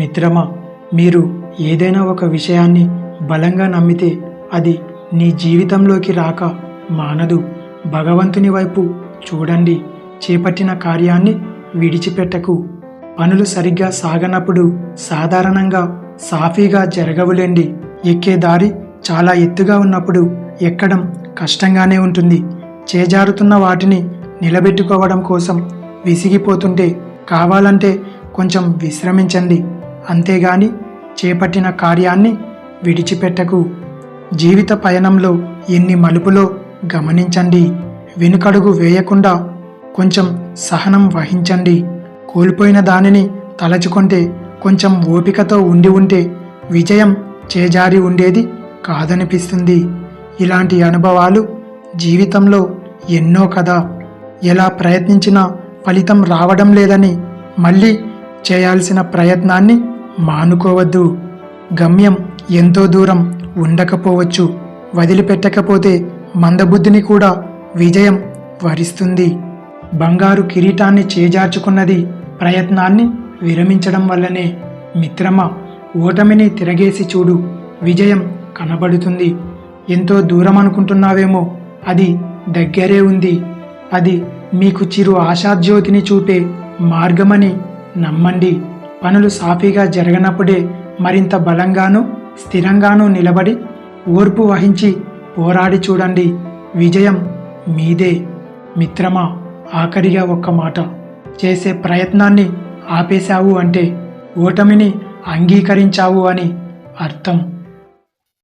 మిత్రమా మీరు ఏదైనా ఒక విషయాన్ని బలంగా నమ్మితే అది నీ జీవితంలోకి రాక మానదు. భగవంతుని వైపు చూడండి. చేపట్టిన కార్యాన్ని విడిచిపెట్టకు. పనులు సరిగ్గా సాగనప్పుడు సాధారణంగా సాఫీగా జరగవులేండి. ఎక్కే దారి చాలా ఎత్తుగా ఉన్నప్పుడు ఎక్కడం కష్టంగానే ఉంటుంది. చేజారుతున్న వాటిని నిలబెట్టుకోవడం కోసం విసిగిపోతుంటే కావాలంటే కొంచెం విశ్రమించండి. అంతేగాని చేపట్టిన కార్యాన్ని విడిచిపెట్టకు. జీవిత పయనంలో ఎన్ని మలుపులో గమనించండి. వెనుకడుగు వేయకుండా కొంచెం సహనం వహించండి. కోల్పోయిన దానిని తలచుకుంటే కొంచెం ఓపికతో ఉండి ఉంటే విజయం చేజారి ఉండేది కాదనిపిస్తుంది. ఇలాంటి అనుభవాలు జీవితంలో ఎన్నో కదా. ఎలా ప్రయత్నించినా ఫలితం రావడం లేదని మళ్ళీ చేయాల్సిన ప్రయత్నాన్ని మానుకోవద్దు. గమ్యం ఎంతో దూరం ఉండకపోవచ్చు. వదిలిపెట్టకపోతే మందబుద్ధిని కూడా విజయం వరిస్తుంది. బంగారు కిరీటాన్ని చేజార్చుకున్నది ప్రయత్నాన్ని విరమించడం వల్లనే. మిత్రమా ఓటమిని తిరగేసి చూడు. విజయం కనబడుతుంది. ఎంతో దూరం అనుకుంటున్నావేమో అది దగ్గరే ఉంది. అది మీకు చిరు ఆశాజ్యోతిని చూపే మార్గమని నమ్మండి. పనులు సాఫీగా జరగనప్పుడే మరింత బలంగానూ స్థిరంగానూ నిలబడి ఓర్పు వహించి పోరాడి చూడండి. విజయం మీదే. మిత్రమా ఆఖరిగా ఒక్క మాట. చేసే ప్రయత్నాన్ని ఆపేశావు అంటే ఓటమిని అంగీకరించావు అని అర్థం.